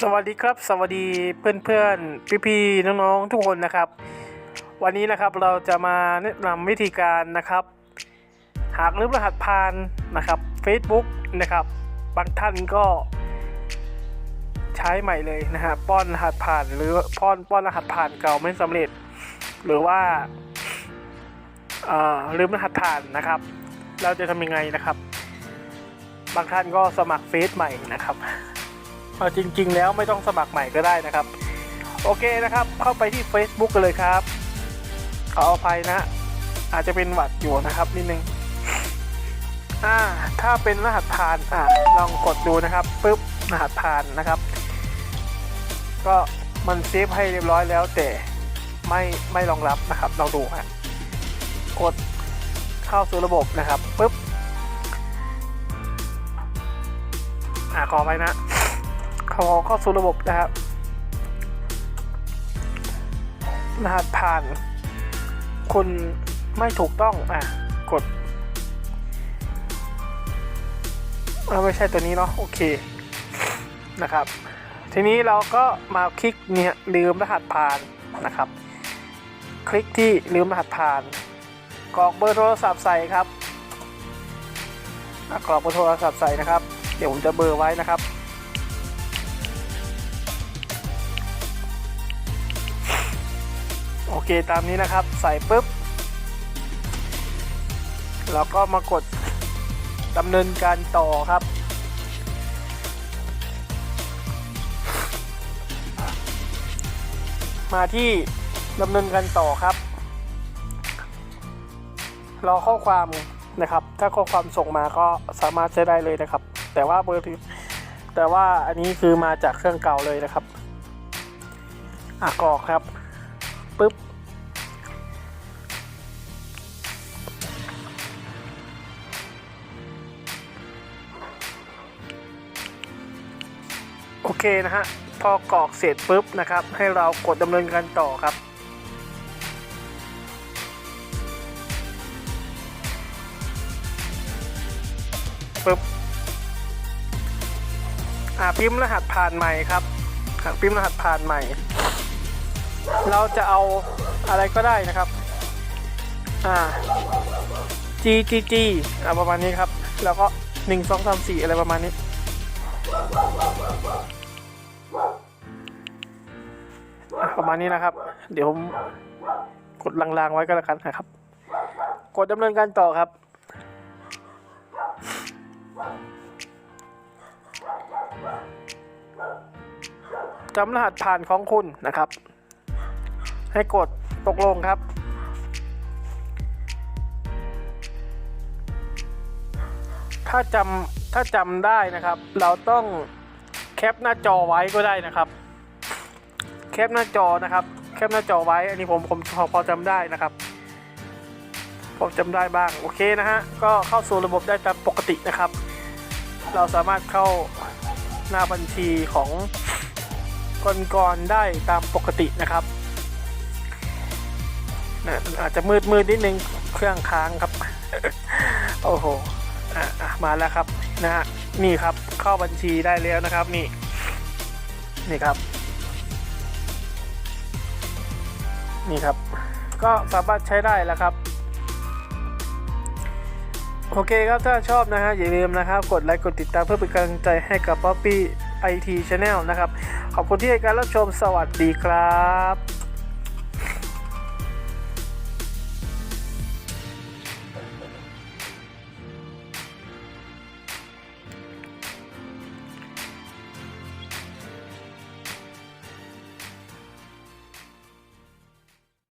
สวัสดีครับ สวัสดีเพื่อนๆ พี่ๆ น้องๆ ทุกคนนะครับ วันนี้นะครับเราจะมาแนะนำวิธีการนะครับ หากลืมรหัสผ่านนะครับ Facebook นะครับ บางท่านก็ใช้ใหม่เลยนะฮะป้อนรหัสผ่านหรือป้อนป้อนรหัสผ่านเก่าไม่สำเร็จ หรือว่าลืมรหัสผ่านนะครับ เราจะทำยังไงนะครับ บางท่านก็สมัครเฟซใหม่นะครับ เอาจริง ๆ แล้วไม่ต้องสมัครใหม่ก็ได้นะครับ โอเคนะครับ เข้าไปที่ Facebook กันเลยครับขออภัยนะ อาจจะเป็นหวัดอยู่นะครับนิดนึงอ่าถ้าเป็นรหัสผ่านอ่าลองกดดูนะครับปุ๊บรหัสผ่านนะครับ ก็มันเซฟให้เรียบร้อยแล้วแต่ไม่ไม่รองรับนะครับลองดูฮะกดเข้าสู่ระบบนะครับปุ๊บอ่าขอไปนะ ขอเข้าสู่ระบบนะครับรหัสผ่าน คุณไม่ถูกต้องอะกดไม่ใช่ตัวนี้เนาะโอเคนะครับ ทีนี้เราก็มาคลิกเนี่ยลืมรหัสผ่านนะครับ คลิกที่ลืมรหัสผ่านกรอกเบอร์โทรศัพท์ใส่ครับกรอกเบอร์โทรศัพท์ใส่นะครับ เดี๋ยวผมจะเบอร์ไว้นะครับ โอเคตามนี้นะครับ ใส่ปุ๊บ แล้วก็มากดดำเนินการต่อครับ มาที่ดำเนินการต่อครับ รอข้อความนะครับ ถ้าข้อความส่งมาก็สามารถใช้ได้เลยนะครับ แต่ว่าเบอร์แต่ว่าอันนี้คือมาจากเครื่องเก่าเลยนะครับอะกรอกครับ โอเคนะฮะพอกรอกเสร็จปุ๊บนะครับ ให้เรากดดำเนินการต่อครับปุ๊บอ่าพิมพ์รหัสผ่านใหม่ครับอ่าพิมพ์รหัสผ่านใหม่ เราจะเอาอะไรก็ได้นะครับอ่า G G G อ่าประมาณนี้ครับ แล้วก็ 1 2 3 4 อะไรประมาณนี้ ประมาณนี้นะครับ เดี๋ยวผมกดลางๆไว้ก็แล้วกันนะครับ กดดำเนินการต่อครับ จำรหัสผ่านของคุณนะครับ ให้กดตกลงครับถ้าจำถ้าจำได้นะครับ เราต้องแคปหน้าจอไว้ก็ได้นะครับ แคปหน้าจอนะครับ แคปหน้าจอไว้ อันนี้ผมผมพอพอจำได้นะครับ พอจำได้บ้าง โอเคนะฮะ ก็เข้าสู่ระบบได้ตามปกตินะครับ เราสามารถเข้าหน้าบัญชีของกรๆได้ตามปกตินะครับนะอาจจะมืดมืดนิดนึงเครื่องค้างครับ โอ้โหมาแล้วครับนะฮะนี่ครับเข้าบัญชีได้แล้วนะครับนี่นี่ครับ นี่ครับ ก็สามารถใช้ได้แล้วครับ โอเคครับถ้าชอบนะฮะอย่าลืมนะครับ กดไลค์กดติดตามเพื่อเป็นกำลังใจให้กับ Poppy IT Channel นะครับ ขอบคุณที่ให้การรับชมสวัสดีครับ